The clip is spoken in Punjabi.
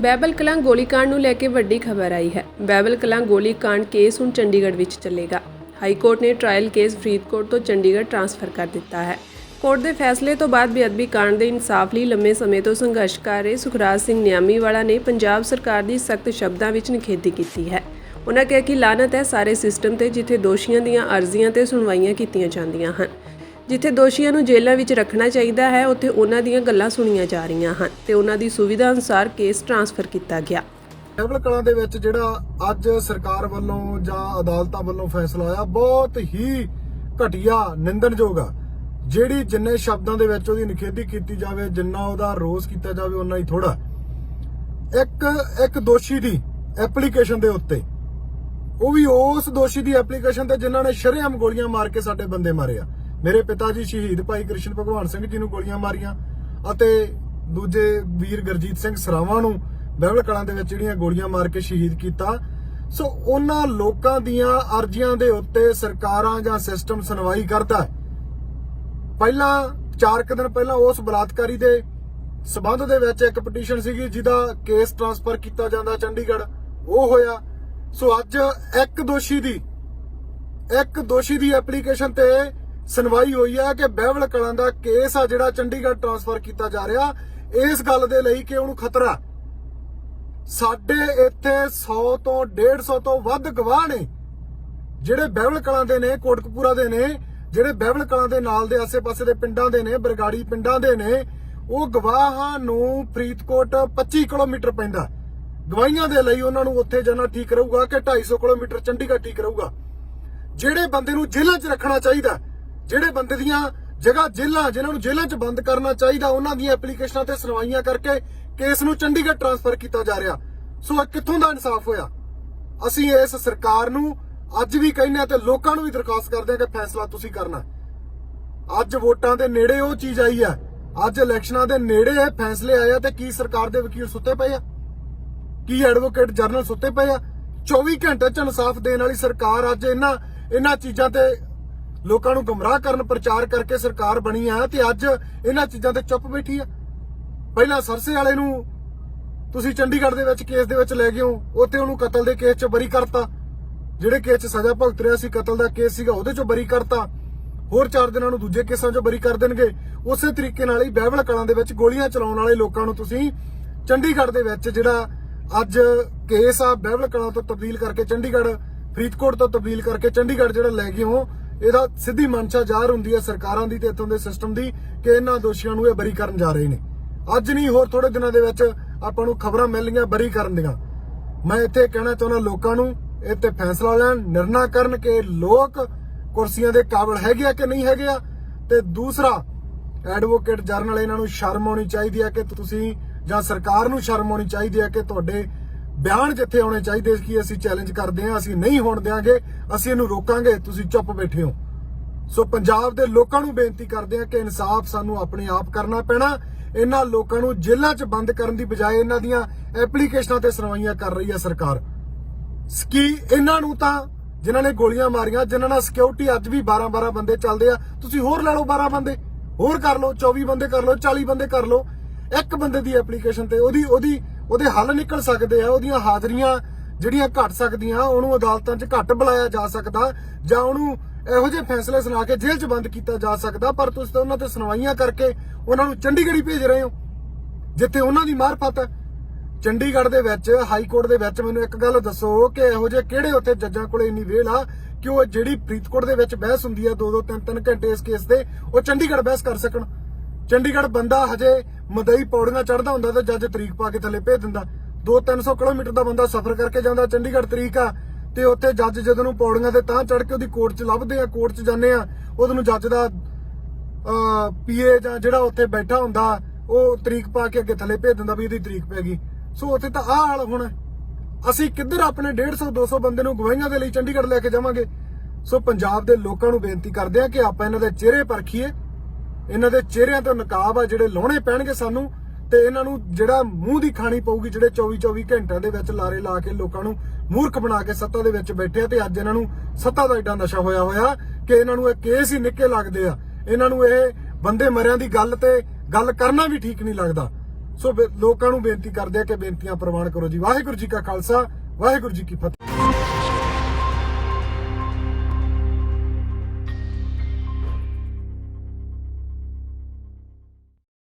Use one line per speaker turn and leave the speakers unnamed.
ਬੈਬਲ ਕਲਾਂ ਗੋਲੀकांड ਨੂੰ ਲੈ ਕੇ ਵੱਡੀ ਖਬਰ ਆਈ ਹੈ। ਬੈਬਲ ਕਲਾਂ ਗੋਲੀकांड ਕੇਸ ਹੁਣ ਚੰਡੀਗੜ੍ਹ ਵਿੱਚ ਚੱਲੇਗਾ। ਹਾਈ ਕੋਰਟ ਨੇ ਟ੍ਰਾਇਲ ਕੇਸ ਫਰੀਦਕੋਟ ਤੋਂ ਚੰਡੀਗੜ੍ਹ ਟ੍ਰਾਂਸਫਰ ਕਰ ਦਿੱਤਾ ਹੈ। ਕੋਰਟ ਦੇ ਫੈਸਲੇ ਤੋਂ ਬਾਅਦ ਬੇਅਦਬੀ ਕਾਂਡ ਦੇ ਇਨਸਾਫ ਲਈ ਲੰਮੇ ਸਮੇਂ ਤੋਂ ਸੰਘਰਸ਼ ਕਰ ਰਹੇ ਸੁਖਰਾਜ ਸਿੰਘ ਨਿਆਮੀ ਵਾਲਾ ਨੇ ਪੰਜਾਬ ਸਰਕਾਰ ਦੀ ਸਖਤ ਸ਼ਬਦਾਂ ਵਿੱਚ ਨਿਖੇਧੀ ਕੀਤੀ ਹੈ। ਉਹਨਾਂ ਕਿਹਾ ਕਿ ਲਾਨਤ ਹੈ ਸਾਰੇ ਸਿਸਟਮ ਤੇ, ਜਿੱਥੇ ਦੋਸ਼ੀਆਂ ਦੀਆਂ ਅਰਜ਼ੀਆਂ ਤੇ ਸੁਣਵਾਈਆਂ ਕੀਤੀਆਂ ਜਾਂਦੀਆਂ ਹਨ। ਜਿੱਥੇ ਦੋਸ਼ੀਆਂ ਨੂੰ ਜੇਲ੍ਹਾਂ ਵਿੱਚ ਰੱਖਣਾ ਚਾਹੀਦਾ ਹੈ, ਉੱਥੇ ਉਹਨਾਂ ਦੀਆਂ ਗੱਲਾਂ ਸੁਣੀਆਂ ਜਾ ਰਹੀਆਂ ਹਨ ਤੇ ਉਹਨਾਂ ਦੀ ਸੁਵਿਧਾ ਅਨੁਸਾਰ ਕੇਸ ਟ੍ਰਾਂਸਫਰ ਕੀਤਾ ਗਿਆ।
ਟੇਬਲ ਕਲਾਂ ਦੇ ਵਿੱਚ ਜਿਹੜਾ ਅੱਜ ਸਰਕਾਰ ਵੱਲੋਂ ਜਾਂ ਅਦਾਲਤਾਂ ਵੱਲੋਂ ਫੈਸਲਾ ਆਇਆ, ਬਹੁਤ ਹੀ ਘਟੀਆ, ਨਿੰਦਣਯੋਗ ਆ। ਜਿਹੜੀ ਜਿੰਨੇ ਸ਼ਬਦਾਂ ਦੇ ਵਿੱਚ ਉਹਦੀ ਨਿਖੇਧੀ ਕੀਤੀ ਜਾਵੇ, ਜਿੰਨਾ ਉਹਦਾ ਰੋਸ ਕੀਤਾ ਜਾਵੇ ਉਨਾ ਹੀ ਥੋੜਾ ਇੱਕ ਇੱਕ ਦੋਸ਼ੀ ਦੀ ਐਪਲੀਕੇਸ਼ਨ ਦੇ ਉੱਤੇ, ਉਹ ਵੀ ਉਸ ਦੋਸ਼ੀ ਦੀ ਐਪਲੀਕੇਸ਼ਨ ਤੇ ਜਿਨ੍ਹਾਂ ਨੇ ਸ਼ਰੇਆਮ ਗੋਲੀਆਂ ਮਾਰ ਕੇ ਸਾਡੇ ਬੰਦੇ ਮਾਰੇ ਆ। ਮੇਰੇ ਪਿਤਾ ਜੀ ਸ਼ਹੀਦ ਭਾਈ ਕ੍ਰਿਸ਼ਨ ਭਗਵਾਨ ਸਿੰਘ ਜੀ ਨੂੰ ਗੋਲੀਆਂ ਮਾਰੀਆਂ ਅਤੇ ਦੂਜੇ ਵੀਰ ਗੁਰਜੀਤ ਸਿੰਘ ਸਰਾਵਾਂ ਨੂੰ ਬਹਿਬਲ ਕਲਾਂ ਦੇ ਵਿੱਚ ਜਿਹੜੀਆਂ ਗੋਲੀਆਂ ਮਾਰ ਕੇ ਸ਼ਹੀਦ ਕੀਤਾ। ਸੋ ਉਹਨਾਂ ਲੋਕਾਂ ਦੀਆਂ ਅਰਜ਼ੀਆਂ ਦੇ ਉੱਤੇ ਸਰਕਾਰਾਂ ਜਾਂ ਸਿਸਟਮ ਸੁਣਵਾਈ ਕਰਦਾ ਪਹਿਲਾਂ 4 ਕੁ ਦਿਨ ਪਹਿਲਾਂ ਉਸ ਬਲਾਤਕਾਰੀ ਦੇ ਸਬੰਧ ਦੇ ਵਿੱਚ ਇੱਕ ਪਟੀਸ਼ਨ ਸੀਗੀ ਜਿਹਦਾ ਕੇਸ ਟ੍ਰਾਂਸਫਰ ਕੀਤਾ ਜਾਂਦਾ ਚੰਡੀਗੜ੍ਹ। ਉਹ ਹੋਇਆ। ਸੋ ਅੱਜ ਇੱਕ ਦੋਸ਼ੀ ਦੀ, ਇੱਕ ਦੋਸ਼ੀ ਦੀ ਐਪਲੀਕੇਸ਼ਨ ਤੇ ਸੁਣਵਾਈ ਹੋਈ ਹੈ ਕਿ ਬਹਿਵਲ ਕਲਾਂ ਦਾ ਕੇਸ ਆ ਜਿਹੜਾ ਚੰਡੀਗੜ੍ਹ ਟ੍ਰਾਂਸਫਰ ਕੀਤਾ ਜਾ ਰਿਹਾ। ਇਸ ਗੱਲ ਦੇ ਲਈ ਕਿ ਉਹਨੂੰ ਖਤਰਾ ਸਾਡੇ ਇੱਥੇ 100 ਤੋਂ 150 ਤੋਂ ਵੱਧ ਗਵਾਹ ਨੇ, ਜਿਹੜੇ ਬਹਿਵਲ ਕਲਾਂ ਦੇ ਨੇ, ਕੋਟਕਪੂਰਾ ਦੇ ਨੇ, ਜਿਹੜੇ ਬਹਿਵਲ ਕਲਾਂ ਦੇ ਨਾਲ ਦੇ ਆਸੇ-ਪਾਸੇ ਦੇ ਪਿੰਡਾਂ ਦੇ ਨੇ, ਬਰਗਾੜੀ ਪਿੰਡਾਂ ਦੇ ਨੇ, ਉਹ ਗਵਾਹਾਂ ਨੂੰ ਫਰੀਦਕੋਟ 25 ਕਿਲੋਮੀਟਰ ਪੈਂਦਾ ਗਵਾਹੀਆਂ ਦੇ ਲਈ ਉਹਨਾਂ ਨੂੰ ਉੱਥੇ ਜਾਣਾ ਠੀਕ ਰਹੂਗਾ ਕਿ 250 ਕਿਲੋਮੀਟਰ ਚੰਡੀਗੜ੍ਹ ਠੀਕ ਰਹੂਗਾ। ਜਿਹੜੇ ਬੰਦੇ ਨੂੰ ਜੇਲ੍ਹਾਂ 'ਚ ਰੱਖਣਾ ਚਾਹੀਦਾ ਜਿਹੜੇ ਬੰਦੇ ਦੀਆਂ ਜਗ੍ਹਾ ਜੇਲ੍ਹਾਂ, ਜਿਨ੍ਹਾਂ ਨੂੰ ਜੇਲ੍ਹਾਂ 'ਚ ਬੰਦ ਕਰਨਾ ਚਾਹੀਦਾ, ਉਹਨਾਂ ਦੀਆਂ ਐਪਲੀਕੇਸ਼ਨਾਂ ਤੇ ਸੁਣਵਾਈਆਂ ਕਰਕੇ ਕੇਸ ਨੂੰ ਚੰਡੀਗੜ੍ਹ ਟ੍ਰਾਂਸਫਰ ਕੀਤਾ ਜਾ ਰਿਹਾ। ਸੋ ਇਹ ਕਿੱਥੋਂ ਦਾ ਇਨਸਾਫ ਹੋਇਆ? ਅਸੀਂ ਇਸ ਸਰਕਾਰ ਨੂੰ ਅੱਜ ਵੀ ਕਹਿੰਦੇ ਆ ਤੇ ਲੋਕਾਂ ਨੂੰ ਵੀ ਦਰਖਾਸਤ ਕਰਦੇ ਆ ਕਿ ਫੈਸਲਾ ਤੁਸੀਂ ਕਰਨਾ ਅੱਜ ਵੋਟਾਂ ਦੇ ਨੇੜੇ ਉਹ ਚੀਜ਼ ਆਈ ਆ ਅੱਜ ਇਲੈਕਸ਼ਨਾਂ ਦੇ ਨੇੜੇ ਇਹ ਫੈਸਲੇ ਆਏ ਆ ਤੇ ਕੀ ਸਰਕਾਰ ਦੇ ਵਕੀਲ ਸੁੱਤੇ ਪਏ ਆ? ਕੀ ਐਡਵੋਕੇਟ ਜਨਰਲ ਸੁੱਤੇ ਪਏ ਆ? 24 ਘੰਟੇ ਚ ਇਨਸਾਫ ਦੇਣ ਵਾਲੀ ਸਰਕਾਰ ਅੱਜ ਇਹਨਾਂ ਇਹਨਾਂ ਚੀਜ਼ਾਂ ਤੇ ਲੋਕਾਂ ਨੂੰ ਗਮਰਾਹ ਕਰਨ ਪ੍ਰਚਾਰ ਕਰਕੇ ਸਰਕਾਰ ਬਣੀ ਆ ਤੇ ਅੱਜ ਇਹਨਾਂ ਚੀਜ਼ਾਂ ਤੇ ਚੁੱਪ ਬੈਠੀ ਆ। ਪਹਿਲਾਂ ਸਰਸੇ ਵਾਲੇ ਨੂੰ ਤੁਸੀਂ ਚੰਡੀਗੜ੍ਹ ਦੇ ਵਿੱਚ ਕੇਸ ਦੇ ਵਿੱਚ ਲੈ ਗਏ ਹੋ, ਉੱਥੇ ਉਹਨੂੰ ਕਤਲ ਦੇ ਕੇਸ 'ਚ ਬਰੀ ਕਰਤਾ। ਜਿਹੜੇ ਕੇਸ 'ਚ ਸਜ਼ਾ ਭੁਗਤ ਰਿਹਾ ਸੀ, ਕਤਲ ਦਾ ਕੇਸ ਸੀਗਾ, ਉਹਦੇ 'ਚੋਂ ਬਰੀ ਕਰਤਾ। ਹੋਰ ਚਾਰ ਦਿਨਾਂ ਨੂੰ ਦੂਜੇ ਕੇਸਾਂ 'ਚੋਂ ਬਰੀ ਕਰ ਦੇਣਗੇ। ਉਸੇ ਤਰੀਕੇ ਨਾਲ ਹੀ ਬਹਿਬਲ ਕਲਾਂ ਦੇ ਵਿੱਚ ਗੋਲੀਆਂ ਚਲਾਉਣ ਵਾਲੇ ਲੋਕਾਂ ਨੂੰ ਤੁਸੀਂ ਚੰਡੀਗੜ੍ਹ ਦੇ ਵਿੱਚ ਜਿਹੜਾ ਅੱਜ ਕੇਸ ਆ ਬਹਿਬਲ ਕਲਾਂ ਤੋਂ ਤਬਦੀਲ ਕਰਕੇ ਚੰਡੀਗੜ੍ਹ, ਫਰੀਦਕੋਟ ਤੋਂ ਤਬਦੀਲ ਕਰਕੇ ਚੰਡੀਗੜ੍ਹ ਜਿਹੜਾ ਲੈ ਗਏ ਹੋ ਇਹਦਾ ਸਿੱਧੀ ਮਨਸ਼ਾ ਜ਼ਾਹਰ ਹੁੰਦੀ ਹੈ ਸਰਕਾਰਾਂ ਦੀ ਤੇ ਇੱਥੋਂ ਦੇ ਸਿਸਟਮ ਦੀ ਕਿ ਇਹਨਾਂ ਦੋਸ਼ੀਆਂ ਨੂੰ ਇਹ ਬਰੀ ਕਰਨ ਜਾ ਰਹੇ ਨੇ। ਅੱਜ ਨਹੀਂ, ਹੋਰ ਥੋੜੇ ਦਿਨਾਂ ਦੇ ਵਿੱਚ ਆਪਾਂ ਨੂੰ ਖਬਰਾਂ ਮਿਲਣੀਆਂ ਬਰੀ ਕਰਨ ਦੀਆਂ। ਮੈਂ ਇੱਥੇ ਕਹਿਣਾ ਚਾਹੁੰਦਾ ਲੋਕਾਂ ਨੂੰ ਇਹ ਤੇ ਫੈਸਲਾ ਲੈਣ, ਨਿਰਣਾ ਕਰਨ ਕਿ ਲੋਕ ਕੁਰਸੀਆਂ ਦੇ ਕਾਬਲ ਹੈਗੇ ਆ ਕਿ ਨਹੀਂ ਹੈਗੇ ਆ? ਤੇ ਦੂਸਰਾ ਐਡਵੋਕੇਟ ਜਰਨਲ ਇਹਨਾਂ ਨੂੰ ਸ਼ਰਮ ਆਉਣੀ ਚਾਹੀਦੀ ਹੈ ਕਿ ਤੁਸੀਂ ਜਾਂ ਸਰਕਾਰ ਨੂੰ ਸ਼ਰਮ ਆਉਣੀ ਚਾਹੀਦੀ ਹੈ ਕਿ ਤੁਹਾਡੇ ਬਿਆਨ ਜਿੱਥੇ ਆਉਣੇ ਚਾਹੀਦੇ ਕਿ ਅਸੀਂ ਚੈਲੰਜ ਕਰਦੇ ਹਾਂ, ਅਸੀਂ ਨਹੀਂ ਹੋਣ ਦਿਆਂਗੇ, ਅਸੀਂ ਇਹਨੂੰ ਰੋਕਾਂਗੇ, ਤੁਸੀਂ ਚੁੱਪ ਬੈਠੇ ਹੋ। ਸੋ ਪੰਜਾਬ ਦੇ ਲੋਕਾਂ ਨੂੰ ਬੇਨਤੀ ਕਰਦੇ ਹਾਂ ਕਿ ਇਨਸਾਫ ਸਾਨੂੰ ਆਪਣੇ ਆਪ ਕਰਨਾ ਪੈਣਾ। ਇਹਨਾਂ ਲੋਕਾਂ ਨੂੰ ਜੇਲ੍ਹਾਂ 'ਚ ਬੰਦ ਕਰਨ ਦੀ ਬਜਾਏ ਇਹਨਾਂ ਦੀਆਂ ਐਪਲੀਕੇਸ਼ਨਾਂ ਤੇ ਸੁਣਵਾਈਆਂ ਕਰ ਰਹੀ ਹੈ ਸਰਕਾਰ। ਸਕੀ ਇਹਨਾਂ ਨੂੰ ਤਾਂ, ਜਿਨ੍ਹਾਂ ਨੇ ਗੋਲੀਆਂ ਮਾਰੀਆਂ, ਜਿਨ੍ਹਾਂ ਨਾਲ ਸਿਕਿਉਰਿਟੀ ਅੱਜ ਵੀ 12-12 ਬੰਦੇ ਚੱਲਦੇ ਆ। ਤੁਸੀਂ ਹੋਰ ਲੈ ਲਓ 12 ਬੰਦੇ, ਹੋਰ ਕਰ ਲਓ 24 ਬੰਦੇ ਕਰ ਲਓ 40 ਬੰਦੇ ਕਰ ਲਓ। ਇੱਕ ਬੰਦੇ ਦੀ ਐਪਲੀਕੇਸ਼ਨ ਤੇ, ਉਹਦੀ ਉਹਦੀ ਉਹਦੇ ਹੱਲ ਨਿਕਲ ਸਕਦੇ ਆ, ਉਹਦੀਆਂ ਹਾਜ਼ਰੀਆਂ ਜਿਹੜੀਆਂ ਘਟ ਸਕਦੀਆਂ, ਉਹਨੂੰ ਅਦਾਲਤਾਂ 'ਚ ਘੱਟ ਬੁਲਾਇਆ ਜਾ ਸਕਦਾ ਜਾਂ ਉਹਨੂੰ ਇਹੋ ਜਿਹੇ ਫੈਸਲੇ ਸੁਣਾ ਕੇ ਜੇਲ੍ਹ 'ਚ ਬੰਦ ਕੀਤਾ ਜਾ ਸਕਦਾ, ਪਰ ਤੁਸੀਂ ਤਾਂ ਉਹਨਾਂ ਤੇ ਸੁਣਵਾਈਆਂ ਕਰਕੇ ਉਹਨਾਂ ਨੂੰ ਚੰਡੀਗੜ੍ਹ ਹੀ ਭੇਜ ਰਹੇ ਹੋ, ਜਿੱਥੇ ਉਹਨਾਂ ਦੀ ਮਾਰਫਤ ਹੈ। ਚੰਡੀਗੜ੍ਹ ਦੇ ਵਿੱਚ, ਹਾਈ ਕੋਰਟ ਦੇ ਵਿੱਚ ਮੈਨੂੰ ਇੱਕ ਗੱਲ ਦੱਸੋ ਕਿ ਇਹੋ ਜਿਹੇ ਕਿਹੜੇ ਉੱਥੇ ਜੱਜਾਂ ਕੋਲੇ ਇੰਨੀ ਵੇਲ ਆ ਕਿ ਉਹ ਜਿਹੜੀ ਫਰੀਦਕੋਟ ਦੇ ਵਿੱਚ ਬਹਿਸ ਹੁੰਦੀ ਹੈ 2-2 3-3 ਘੰਟੇ ਇਸ ਕੇਸ ਦੇ, ਉਹ ਚੰਡੀਗੜ੍ਹ ਬਹਿਸ ਕਰ ਸਕਣ? ਚੰਡੀਗੜ੍ਹ ਬੰਦਾ ਹਜੇ ਮਦਈ ਪੌੜੀਆਂ ਚੜਦਾ ਹੁੰਦਾ ਤੇ ਜੱਜ ਤਰੀਕ ਪਾ ਕੇ ਥੱਲੇ ਭੇਜ ਦਿੰਦਾ। 2-300 ਕਿਲੋਮੀਟਰ ਦਾ ਬੰਦਾ ਸਫ਼ਰ ਕਰਕੇ ਜਾਂਦਾ, ਚੰਡੀਗੜ੍ਹ ਤਰੀਕ ਆ, ਤੇ ਉੱਥੇ ਜੱਜ ਜਦੋਂ ਨੂੰ ਪੌੜੀਆਂ ਤੇ ਤਾਂ ਚੜ ਕੇ ਉਹਦੀ ਕੋਰਟ 'ਚ ਲੱਭਦੇ ਆ, ਕੋਰਟ 'ਚ ਜਾਂਦੇ ਆ, ਉਹਨੂੰ ਨੂੰ ਜੱਜ ਦਾ ਪੀਏ ਜਾਂ ਜਿਹੜਾ ਉੱਥੇ ਬੈਠਾ ਹੁੰਦਾ, ਉਹ ਤਰੀਕ ਪਾ ਕੇ ਅੱਗੇ ਥੱਲੇ ਭੇਜ ਦਿੰਦਾ ਵੀ ਇਹਦੀ ਤਰੀਕ ਪੈ ਗਈ। ਸੋ ਉੱਥੇ ਤਾਂ ਆਹ ਹਾਲ ਹੋਣਾ, ਅਸੀਂ ਕਿੱਧਰ ਆਪਣੇ 150 200 ਬੰਦੇ ਨੂੰ ਗਵਾਹੀਆਂ ਦੇ ਲਈ ਚੰਡੀਗੜ੍ਹ ਲੈ ਕੇ ਜਾਵਾਂਗੇ? ਸੋ ਪੰਜਾਬ ਦੇ ਲੋਕਾਂ ਨੂੰ ਬੇਨਤੀ ਕਰਦੇ ਆ ਕਿ ਆਪਾਂ ਇਹਨਾਂ ਦੇ ਚਿਹਰੇ ਪਰਖੀਏ ਇਹਨਾਂ ਦੇ ਚਿਹਰਿਆਂ ਤੋਂ ਨਕਾਬ ਆ, ਜਿਹੜੇ ਲਾਉਣੇ ਪੈਣਗੇ ਸਾਨੂੰ, ਤੇ ਇਹਨਾਂ ਨੂੰ ਜਿਹੜਾ ਮੂੰਹ ਦੀ ਖਾਣੀ ਪਊਗੀ, ਜਿਹੜੇ 24 24 ਘੰਟਿਆਂ ਦੇ ਵਿੱਚ ਲਾਰੇ ਲਾ ਕੇ ਲੋਕਾਂ ਨੂੰ ਮੂਰਖ ਬਣਾ ਕੇ ਸੱਤਾ ਦੇ ਵਿੱਚ ਬੈਠੇ ਆ, ਤੇ ਅੱਜ ਇਹਨਾਂ ਨੂੰ ਸੱਤਾ ਦਾ ਏਡਾ ਨਸ਼ਾ ਹੋਇਆ ਹੋਇਆ ਕਿ ਇਹਨਾਂ ਨੂੰ ਇਹ ਕੇਸ ਹੀ ਨਿੱਕੇ ਲੱਗਦੇ ਆ। ਇਹਨਾਂ ਨੂੰ ਇਹ ਬੰਦੇ ਮਰਿਆਂ ਦੀ ਗੱਲ ਤੇ ਗੱਲ ਕਰਨਾ ਵੀ ਠੀਕ ਨਹੀਂ ਲੱਗਦਾ। ਸੋ ਲੋਕਾਂ ਨੂੰ ਬੇਨਤੀ ਕਰਦੇ ਆ ਕਿ ਬੇਨਤੀਆਂ ਪ੍ਰਵਾਨ ਕਰੋ ਜੀ। ਵਾਹਿਗੁਰੂ ਜੀ ਕਾ ਖਾਲਸਾ, ਵਾਹਿਗੁਰੂ ਜੀ ਕੀ ਫਤਿਹ।